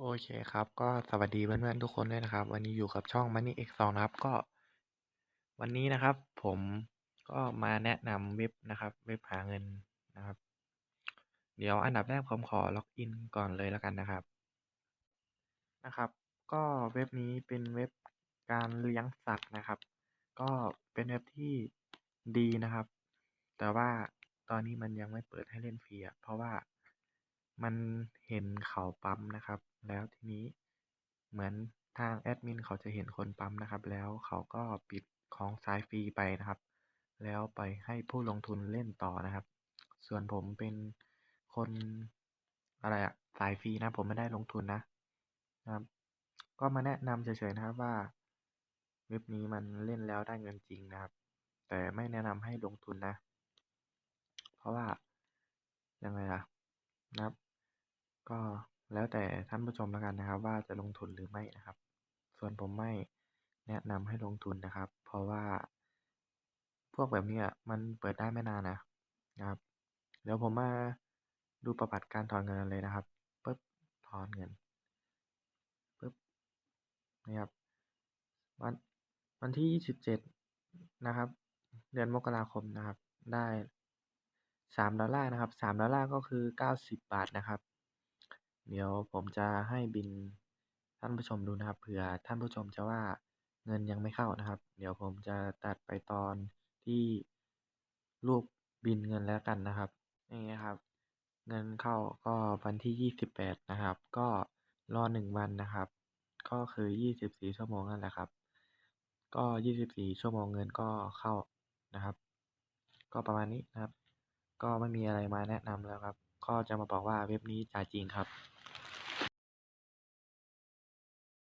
โอเคครับ ก็สวัสดีเพื่อนๆทุกคนด้วยนะครับ วันนี้อยู่กับช่อง Money X 2 นะครับก็ วันนี้นะครับ ผมก็มาแนะนำเว็บนะครับ เว็บหาเงินนะครับ เดี๋ยวอันดับแรกผมขอล็อกอินก่อนเลยแล้วกันนะครับนะครับ ก็เว็บนี้เป็นเว็บการเลี้ยงสัตว์นะครับ ก็เป็นเว็บที่ดีนะครับ แต่ว่าตอนนี้มันยังไม่เปิดให้เล่นฟรีเพราะว่า มันเห็นเขาปั๊มนะครับ แล้วทีนี้เหมือนทางแอดมินเขาจะเห็นคนปั๊มนะครับ แล้วเขาก็ปิดของสายฟรีไปนะครับ แล้วไปให้ผู้ลงทุนเล่นต่อนะครับ ส่วนผมเป็นคนอะไรอะสายฟรีนะผมไม่ได้ลงทุนนะนะครับ ก็มาแนะนำเฉยๆนะครับว่าเว็บนี้มันเล่นแล้วได้เงินจริงนะครับ แต่ไม่แนะนำให้ลงทุนนะ เพราะว่ายังไงล่ะนะครับ ก็แล้วแต่ท่านผู้ชมแล้วกันนะครับ ว่าจะลงทุนหรือไม่นะครับ ส่วนผมไม่แนะนำให้ลงทุนนะครับ เพราะว่า พวกแบบนี้อะมันเปิดได้ไม่นานนะนะครับเดี๋ยวผมมาดูประวัติการถอนเงินเลยนะครับปึ๊บถอนเงินปึ๊บนี่ครับวันวันที่ยี่สิบเจ็ดนะครับ เดือนมกราคมนะครับ ได้สามดอลลาร์นะครับสามดอลลาร์ก็คือเก้าสิบบาทนะครับ เดี๋ยวผมจะให้บินท่านผู้ชมดูนะครับเผื่อท่านผู้ชมจะว่าเงินยังไม่เข้านะครับ เดี๋ยวผมจะตัดไปตอนที่รูปบินเงินแล้วกันนะครับนี่นะครับ เงินเข้าก็วันที่ยี่สิบแปดนะครับ ก็รอหนึ่งวันนะครับ ก็คือยี่สิบสี่ชั่วโมงนั่นแหละครับ ก็ยี่สิบสี่ชั่วโมงเงินก็เข้านะครับ ก็ประมาณนี้นะครับ ก็ไม่มีอะไรมาแนะนำแล้วครับ ก็จะมาบอกว่าเว็บนี้จ่ายจริงครับ